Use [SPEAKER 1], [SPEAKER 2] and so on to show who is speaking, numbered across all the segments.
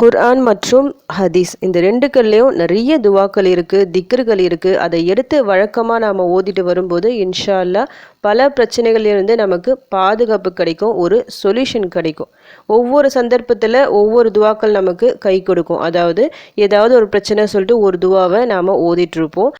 [SPEAKER 1] குர்ஆன் மற்றும் ஹதீஸ். இந்த ரெண்டுக்கள்லேயும் நிறைய துவாக்கள் இருக்குது திக்ருகள் இருக்குது அதை எடுத்து வழக்கமாக நாம் ஓதிட்டு வரும்போது இன்ஷா அல்லாஹ் பல பிரச்சனைகள்லேருந்து நமக்கு பாதுகாப்பு கிடைக்கும் ஒரு சொல்யூஷன் கிடைக்கும். ஒவ்வொரு சந்தர்ப்பத்தில் ஒவ்வொரு துவாக்கள் நமக்கு கை கொடுக்கும். அதாவது ஏதாவது ஒரு பிரச்சனை சொல்லிட்டு ஒரு துவாவை நாம் ஓதிட்டுருப்போம்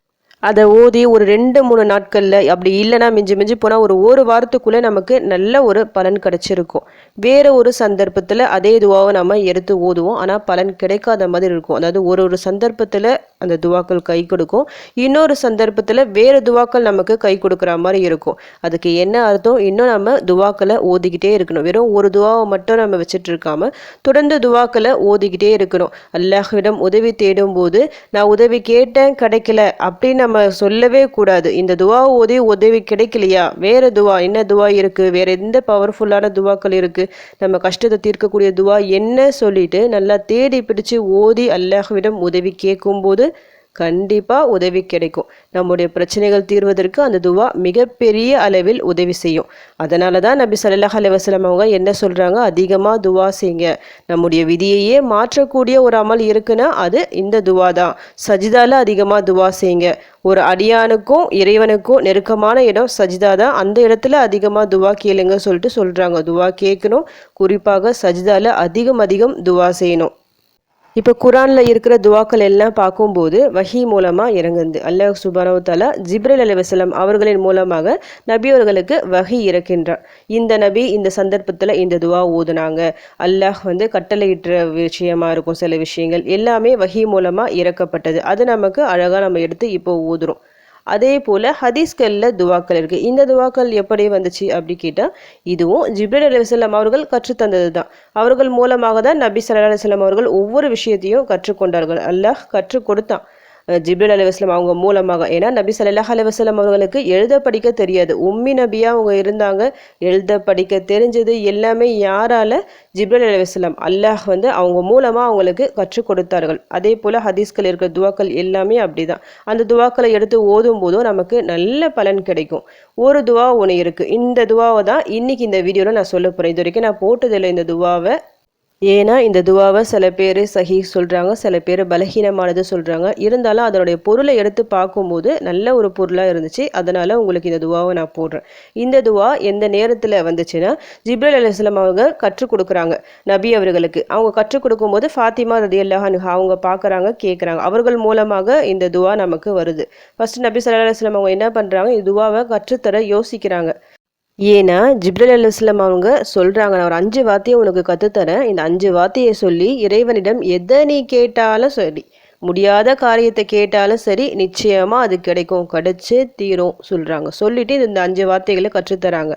[SPEAKER 1] அதை ஓதி ஒரு ரெண்டு மூணு நாட்களில் அப்படி இல்லைன்னா மிஞ்சி மிஞ்சி போனால் ஒரு ஒரு வாரத்துக்குள்ளே நமக்கு நல்ல ஒரு பலன் கிடச்சிருக்கும். வேறு ஒரு சந்தர்ப்பத்தில் அதே துவாவை நம்ம எடுத்து ஓதுவோம் ஆனால் பலன் கிடைக்காத மாதிரி இருக்கும். அதாவது ஒரு ஒரு சந்தர்ப்பத்தில் அந்த துவாக்கள் கை கொடுக்கும். இன்னொரு சந்தர்ப்பத்தில் வேறு துவாக்கள் நமக்கு கை கொடுக்குற மாதிரி இருக்கும். அதுக்கு என்ன அர்த்தம்? இன்னும் நம்ம துவாக்களை ஓதிக்கிட்டே இருக்கணும். வெறும் ஒரு துவாவை மட்டும் நம்ம வச்சுட்டு இருக்காமல் தொடர்ந்து துவாக்களை ஓதிக்கிட்டே இருக்கணும். அல்லாஹ்விடம் உதவி தேடும் போது நான் உதவி கேட்டேன் கிடைக்கல அப்படின்னு நம்ம சொல்லவே கூடாது. இந்த துவா ஓதி உதவி கிடைக்கலையா? வேற துவா என்ன துவா இருக்கு? வேற எந்த பவர்ஃபுல்லான துவாக்கள் இருக்கு? நம்ம கஷ்டத்தை தீர்க்கக்கூடிய துவா என்ன சொல்லிட்டு நல்லா தேடி பிடிச்சு ஓதி அல்லாஹ்விடம் உதவி கேட்கும்போது கண்டிப்பாக உதவி கிடைக்கும். நம்முடைய பிரச்சனைகள் தீர்வதற்கு அந்த துவா மிகப்பெரிய அளவில் உதவி செய்யும். அதனால தான் நபி சல்லாஹ் அலுவலம் அவங்க என்ன சொல்கிறாங்க அதிகமாக துவா செய்யுங்க. நம்முடைய விதியையே மாற்றக்கூடிய ஒரு அமல் இருக்குன்னா அது இந்த துவா தான். சஜிதாவில் அதிகமாக துவா செய்யுங்க. ஒரு அடியானுக்கும் இறைவனுக்கும் நெருக்கமான இடம் சஜிதா தான். அந்த இடத்துல அதிகமாக துவா கேளுங்க சொல்லிட்டு சொல்கிறாங்க துவா கேட்கணும். குறிப்பாக சஜிதாவில் அதிகம் அதிகம் துவா செய்யணும். இப்போ குரானில் இருக்கிற துவாக்கள் எல்லாம் பார்க்கும்போது வஹி மூலமாக இறங்குது. அல்லாஹ் சுபானவு தாலா ஜிப்ரல் அலி வசலம் அவர்களின் மூலமாக நபி அவர்களுக்கு வஹி இறக்கின்றார் இந்த நபி இந்த சந்தர்ப்பத்தில் இந்த துவா ஓதுனாங்க. அல்லாஹ் வந்து கட்டளையிட்ட விஷயமா இருக்கும். சில விஷயங்கள் எல்லாமே வஹி மூலமாக இறக்கப்பட்டது. அது நமக்கு அழகாக நம்ம எடுத்து இப்போ ஓதுறோம். அதே போல் ஹதீஸ்களில் துவாக்கள் இருக்குது இந்த துவாக்கள் எப்படி வந்துச்சு அப்படி கேட்டால் இதுவும் ஜிப்ரல் அலுவலம் அவர்கள் கற்றுத்தந்தது தான் அவர்கள் மூலமாக தான் நபி சல்லா அலுவலம் அவர்கள் ஒவ்வொரு விஷயத்தையும் கற்றுக்கொண்டார்கள். அல்லாஹ் கற்றுக் கொடுத்தான். ஜிப்ரல் அலுவலம் அவங்க மூலமாக. ஏன்னா நபி சல்லாஹ் அலுவலம் அவர்களுக்கு எழுத படிக்க தெரியாது. உம்மி நபியாக அவங்க இருந்தாங்க. எழுத படிக்க தெரிஞ்சது எல்லாமே யாரால? ஜிப்ரல் அலுவலம் அல்லாஹ் வந்து அவங்க மூலமாக அவங்களுக்கு கற்றுக் கொடுத்தார்கள். அதே போல் ஹதீஸ்கள் இருக்கிற துவாக்கள் எல்லாமே அப்படிதான். அந்த துவாக்களை எடுத்து ஓதும் போதும் நமக்கு நல்ல பலன் கிடைக்கும். ஒரு துவா ஒன்று இருக்குது இந்த துவாவை தான் இன்னைக்கு இந்த வீடியோவில் நான் சொல்ல போகிறேன் இது வரைக்கும் நான் போட்டதில்லை இந்த துவாவை. ஏன்னா இந்த துவாவை சில பேர் சஹி சொல்கிறாங்க சில பேர் பலகீனமானது சொல்கிறாங்க இருந்தாலும் அதனுடைய பொருளை எடுத்து பார்க்கும்போது நல்ல ஒரு பொருளாக இருந்துச்சு. அதனால் உங்களுக்கு இந்த துவாவை நான் போடுறேன். இந்த துவா எந்த நேரத்தில் வந்துச்சுன்னா ஜிப்ரல் அலிஸ்லாம் அவங்க கற்றுக் கொடுக்குறாங்க. நபி அவர்களுக்கு. அவங்க கற்றுக் கொடுக்கும்போது ஃபாத்திமா ரதி அல்லாஹான் அவங்க பார்க்குறாங்க கேட்குறாங்க அவர்கள் மூலமாக இந்த துவா நமக்கு வருது. ஃபஸ்ட்டு நபி சல்லா அலுவலாம் அவங்க என்ன பண்ணுறாங்க இந்த துவாவை கற்றுத்தர யோசிக்கிறாங்க. ஏன்னா ஜிப்ரல் அலுவலம் அவங்க சொல்கிறாங்க நான் ஒரு அஞ்சு வார்த்தையை உனக்கு கற்றுத்தரேன் இந்த அஞ்சு வார்த்தையை சொல்லி இறைவனிடம் எதை நீ கேட்டாலும் சரி முடியாத காரியத்தை கேட்டாலும் சரி நிச்சயமாக அது கிடைக்கும் கிடைச்சே தீரும் சொல்கிறாங்க சொல்லிட்டு இந்த அஞ்சு வார்த்தைகளை கற்றுத்தராங்க.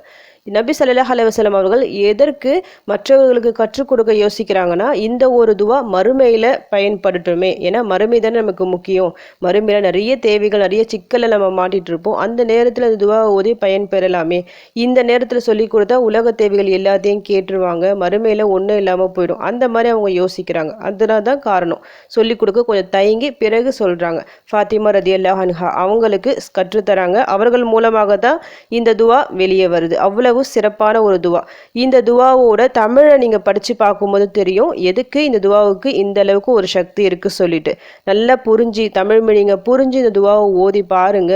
[SPEAKER 1] நபி சல்லாஹ் அலுவலம் அவர்கள் எதற்கு மற்றவர்களுக்கு கற்றுக் கொடுக்க யோசிக்கிறாங்கன்னா இந்த ஒரு துவா மறுமையில் பயன்படுத்துமே ஏன்னா மறுமை தானே நமக்கு முக்கியம். மறுமையில் நிறைய தேவைகள் நிறைய சிக்கலை நம்ம மாட்டிட்டு இருப்போம். அந்த நேரத்தில் அந்த துவா ஓதி பயன் பெறலாமே இந்த நேரத்தில் சொல்லி கொடுத்தா உலக தேவைகள் எல்லாத்தையும் கேட்டுருவாங்க. மறுமையில் ஒன்றும் இல்லாமல் போயிடும். அந்த மாதிரி அவங்க யோசிக்கிறாங்க. அதனால தான் காரணம். சொல்லி கொடுக்க கொஞ்சம் தயங்கி பிறகு சொல்கிறாங்க ஃபாத்திமா ரதி அல்லாஹன்ஹா அவங்களுக்கு கற்றுத்தராங்க. அவர்கள் மூலமாக தான் இந்த துவா வெளியே வருது. அவ்வளவு அவ்வளவு சிறப்பான ஒரு துவா. இந்த துவாவோட தமிழை நீங்கள் படித்து பார்க்கும்போது தெரியும் எதுக்கு இந்த துவாவுக்கு இந்த அளவுக்கு ஒரு சக்தி இருக்குது சொல்லிட்டு. நல்லா புரிஞ்சு தமிழ் மீனிங்க புரிஞ்சு இந்த துவாவை ஓதி பாருங்க.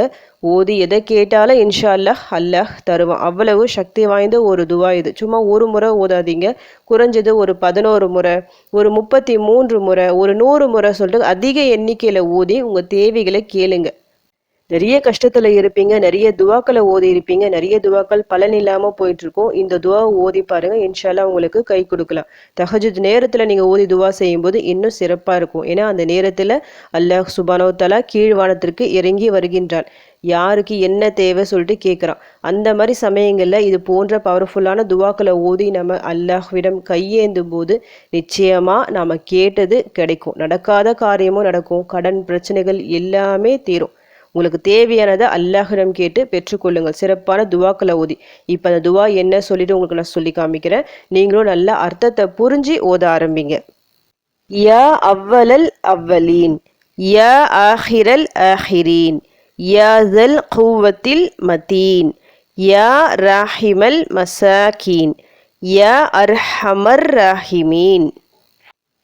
[SPEAKER 1] ஓதி எதை கேட்டாலும் இன்ஷா அல்லாஹ் அல்லாஹ் தருவான். அவ்வளவு சக்தி வாய்ந்த ஒரு துவா இது. சும்மா ஒரு முறை ஓதாதீங்க. குறைஞ்சது ஒரு பதினோரு முறை ஒரு முப்பத்தி மூன்று முறை ஒரு நூறு முறை சொல்லிட்டு அதிக எண்ணிக்கையில் ஓதி உங்கள் தேவைகளை கேளுங்க. நிறைய கஷ்டத்தில் இருப்பீங்க நிறைய துவாக்களை ஓதி இருப்பீங்க நிறைய துவாக்கள் பலன் இல்லாமல் போயிட்டு இருக்கும் இந்த துவாவை ஓதி பாருங்க இன்ஷால்லா உங்களுக்கு கை கொடுக்கலாம். தஹஜத் நேரத்தில் நீங்கள் ஓதி துவா செய்யும்போது இன்னும் சிறப்பாக இருக்கும். ஏன்னா அந்த நேரத்தில் அல்லாஹ் சுபானோ தலா கீழ்வானத்திற்கு இறங்கி வருகின்றான். யாருக்கு என்ன தேவை சொல்லிட்டு கேட்குறான். அந்த மாதிரி சமயங்களில் இது போன்ற பவர்ஃபுல்லான துவாக்களை ஓதி நம்ம அல்லாஹ்விடம் கையேந்தும் போது நிச்சயமாக நாம் கேட்டது கிடைக்கும். நடக்காத காரியமும் நடக்கும். கடன் பிரச்சனைகள் எல்லாமே தீரும். உங்களுக்கு தேவையானதை அல்லாஹிடம் கேட்டு பெற்றுக்கொள்ளுங்கள். சிறப்பான துவாக்களை ஓதி. இப்போ அந்த துவா என்ன சொல்லிட்டு உங்களுக்கு நான் சொல்லி காமிக்கிறேன். நீங்களும் நல்ல அர்த்தத்தை புரிஞ்சு ஓத ஆரம்பிங்க. யா அவ்வலல் அவ்வலீன். யா ஆஹிரல் ஆஹிரீன். யா ஜல் மதீன் யா ராஹிமல் மசாக்கீன் யா அர்ஹமர் ராஹிமீன்.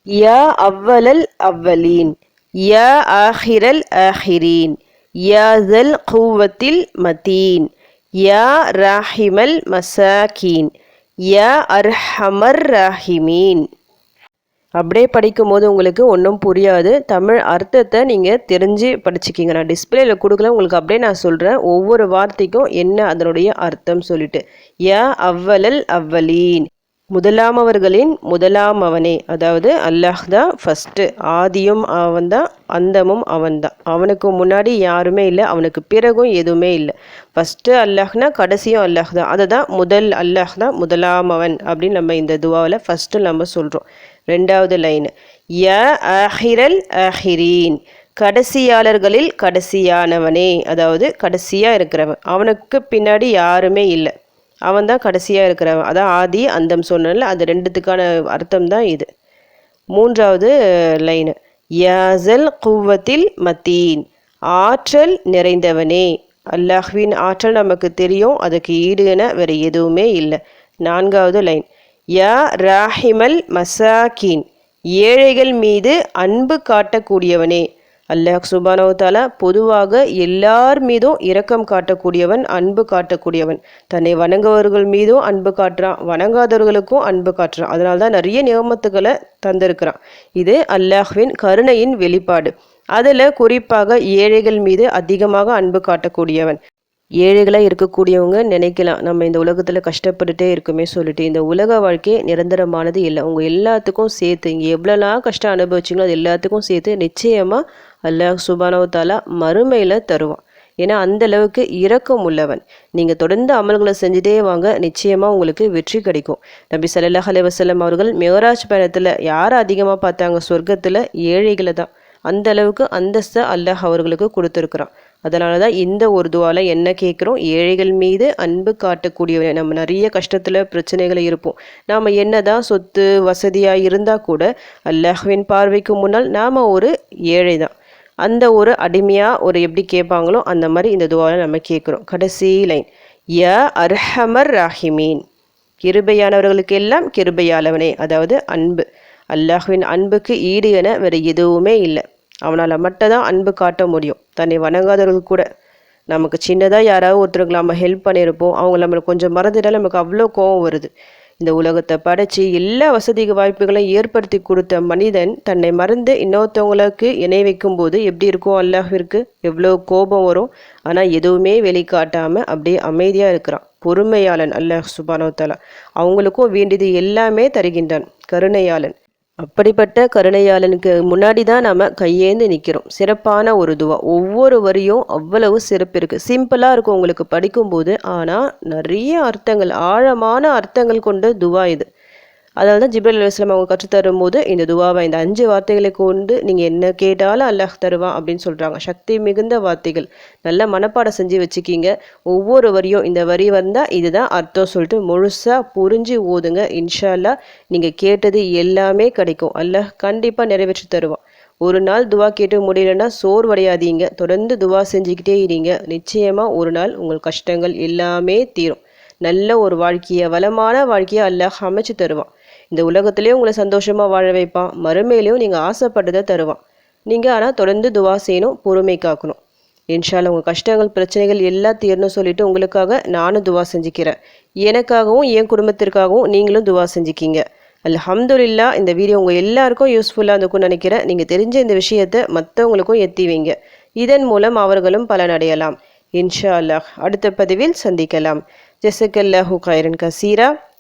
[SPEAKER 1] யா அவ்வலல் அவ்வலீன். யா ஆஹிரல் ஆஹிரீன். யாசல் ஹூவத்தில் மதீன். யா ராஹிமல் மசாக்கீன் யா அர்ஹமர் ராஹிமீன். அப்படியே படிக்கும் போது உங்களுக்கு ஒன்றும் புரியாது. தமிழ் அர்த்தத்தை நீங்கள் தெரிஞ்சு படிச்சுக்கிங்க. நான் டிஸ்பிளேல கொடுக்கல உங்களுக்கு அப்படியே நான் சொல்கிறேன் ஒவ்வொரு வார்த்தைக்கும் என்ன அதனுடைய அர்த்தம் சொல்லிட்டு. யா அவ்வலல் அவ்வலீன். முதலாமவர்களின் முதலாம் அவனே அதாவது அல்லாஹ் தான் ஃபஸ்ட்டு ஆதியும் அவன் தான் அந்தமும் அவன் தான் அவனுக்கு முன்னாடி யாருமே இல்லை அவனுக்கு பிறகும் எதுவுமே இல்லை. ஃபஸ்ட்டு அல்லாஹ்னா கடைசியும் அல்லாஹ் தான் அதை தான் முதல் அல்லாஹ் தான் முதலாம் அவன் அப்படின்னு நம்ம இந்த துவாவில் ஃபஸ்ட்டு நம்ம சொல்கிறோம் ரெண்டாவது லைனு ய ஆஹிரல் அஹிரீன் கடைசியாளர்களில் கடைசியானவனே. அதாவது கடைசியாக இருக்கிறவன். அவனுக்கு பின்னாடி யாருமே இல்லை. அவன் தான் கடைசியாக இருக்கிறவன். அதான் ஆதி அந்தம் சொன்னல அது ரெண்டுத்துக்கான அர்த்தம் தான் இது. மூன்றாவது லைனு யாசல் குவத்தில் மத்தீன். ஆற்றல் நிறைந்தவனே. அல்லாஹ்வின் ஆற்றல் நமக்கு தெரியும் அதுக்கு ஈடு என வேறு எதுவுமே இல்லை. நான்காவது லைன் யா ராஹிமல் மசாக்கீன் ஏழைகள் மீது அன்பு காட்டக்கூடியவனே. அல்லாஹ் சுபானவத்தாலா பொதுவாக எல்லார் மீதும் இரக்கம் காட்டக்கூடியவன் அன்பு காட்டக்கூடியவன். தன்னை வணங்குவர்கள் மீதும் அன்பு காட்டுறான் வணங்காதவர்களுக்கும் அன்பு காட்டுறான். அதனால தான் நிறைய நியமத்துக்களை தந்திருக்கிறான். இது அல்லாஹ்வின் கருணையின் வெளிப்பாடு. அதில் குறிப்பாக ஏழைகள் மீது அதிகமாக அன்பு காட்டக்கூடியவன். ஏழைகளாக இருக்கக்கூடியவங்க நினைக்கலாம் நம்ம இந்த உலகத்தில் கஷ்டப்பட்டுட்டே இருக்குமே சொல்லிட்டு இந்த உலக வாழ்க்கை நிரந்தரமானது இல்லை. உங்கள் எல்லாத்துக்கும் சேர்த்து இங்கே எவ்வளோலாம் கஷ்டம் அனுபவிச்சிங்களோ அது எல்லாத்துக்கும் சேர்த்து நிச்சயமாக அல்லாஹ் சுபானவத்தாலா மறுமையில் தருவான். ஏன்னா அந்த அளவுக்கு இரக்கம் உள்ளவன். நீங்கள் தொடர்ந்து அமல்களை செஞ்சுட்டே வாங்க நிச்சயமாக உங்களுக்கு வெற்றி கிடைக்கும். நபி சல்லாஹ் அலி வசலம் அவர்கள் மேராஜ் பயணத்தில் யாரை அதிகமாக பார்த்தாங்க? சொர்க்கத்தில் ஏழைகளை தான். அந்த அளவுக்கு அந்தஸ்தை அல்லாஹ் அவர்களுக்கு கொடுத்துருக்குறான். அதனால தான் இந்த ஒரு துவால என்ன கேட்குறோம்? ஏழைகள் மீது அன்பு காட்டக்கூடிய நம்ம நிறைய கஷ்டத்தில் பிரச்சனைகள் இருப்போம். நாம் என்ன தான் சொத்து வசதியாக இருந்தால் கூட அல்லாஹ்வின் பார்வைக்கு முன்னால் நாம் ஒரு ஏழை தான் அந்த ஒரு அடிமையாக ஒரு எப்படி கேட்பாங்களோ அந்த மாதிரி இந்த துவாவில் நம்ம கேட்குறோம். கடைசி லைன். ய அர்ஹமர் ராஹிமீன். கிருபையானவர்களுக்கு எல்லாம் கிருபையாளவனே. அதாவது அன்பு. அல்லாஹுவின் அன்புக்கு ஈடு என வேறு எதுவுமே இல்லை. அவனால் மட்டும் தான் அன்பு காட்ட முடியும். தன்னை வணங்காதவர்கள் கூட. நமக்கு சின்னதாக யாராவது ஒருத்தருக்கு நம்ம ஹெல்ப் பண்ணியிருப்போம். அவங்க நம்மளுக்கு கொஞ்சம் மறந்துட்டால் நமக்கு அவ்வளோ கோவம் வருது. இந்த உலகத்தை படைச்சி எல்லா வசதி வாய்ப்புகளையும் ஏற்படுத்தி கொடுத்த மனிதன் தன்னை மறந்து இன்னொருத்தவங்களுக்கு இணை வைக்கும்போது எப்படி இருக்கும் அல்லாஹிற்கு எவ்வளோ கோபம் வரும். ஆனால் எதுவுமே வெளிக்காட்டாமல் அப்படியே அமைதியாக இருக்கிறான். பொறுமையாளன் அல்லாஹ் சுபானோத்தாலா அவங்களுக்கும் வேண்டியது எல்லாமே தருகின்றான். கருணையாளன். அப்படிப்பட்ட கருணையாளனுக்கு முன்னாடி தான் நம்ம கையேந்து நிற்கிறோம் சிறப்பான ஒரு துவா. ஒவ்வொரு வரியும் அவ்வளவு சிறப்பு இருக்குது சிம்பிளாக இருக்கும் உங்களுக்கு படிக்கும்போது ஆனால் நிறைய அர்த்தங்கள் ஆழமான அர்த்தங்கள் கொண்ட துவா இது. அதனால தான் ஜிப்ரல் அலுவலாம் அவங்க கற்றுத்தரும் போது இந்த துவாவை இந்த அஞ்சு வார்த்தைகளை கொண்டு நீங்கள் என்ன கேட்டாலும் அல்லாஹ் தருவான் அப்படின்னு சொல்கிறாங்க சக்தி மிகுந்த வார்த்தைகள். நல்ல மனப்பாடம் செஞ்சு வச்சுக்கிங்க. ஒவ்வொரு வரியும் இந்த வரி வந்தால் இதுதான் அர்த்தம் சொல்லிட்டு முழுசாக புரிஞ்சு ஓதுங்க. இன்ஷால்லா நீங்கள் கேட்டது எல்லாமே கிடைக்கும். அல்லாஹ் கண்டிப்பாக நிறைவேற்றி தருவான். ஒரு நாள் துவா கேட்டு முடியலன்னா சோர்வடையாதீங்க. தொடர்ந்து துவா செஞ்சுக்கிட்டே இருங்க. நிச்சயமாக ஒரு நாள் உங்கள் கஷ்டங்கள் எல்லாமே தீரும். நல்ல ஒரு வாழ்க்கையை வளமான வாழ்க்கையை அல்லாஹ் அமைச்சு தருவான். இந்த உலகத்துலேயும் உங்களை சந்தோஷமாக வாழ வைப்பான். மறுமையிலையும் நீங்கள் ஆசைப்பட்டதை தருவான். நீங்கள் ஆனால் தொடர்ந்து துவா செய்யணும் பொறுமை காக்கணும். இன்ஷால்ல உங்கள் கஷ்டங்கள் பிரச்சனைகள் எல்லாம் தீரணும் சொல்லிட்டு உங்களுக்காக நானும் துவா செஞ்சுக்கிறேன். எனக்காகவும் என் குடும்பத்திற்காகவும் நீங்களும் துவா செஞ்சுக்கிங்க. அல்ஹம்துலில்லா இந்த வீடியோ உங்கள் எல்லாருக்கும் யூஸ்ஃபுல்லாக இருக்கும்னு நினைக்கிறேன். நீங்கள் தெரிஞ்ச இந்த விஷயத்தை மற்றவங்களுக்கும் எத்தி வைங்க. இதன் மூலம் அவர்களும் பலனடையலாம். இன்ஷா அல்லாஹ் அடுத்த பதிவில் சந்திக்கலாம். ஜெசக்கல்லாஹு கைரன் கசீரா.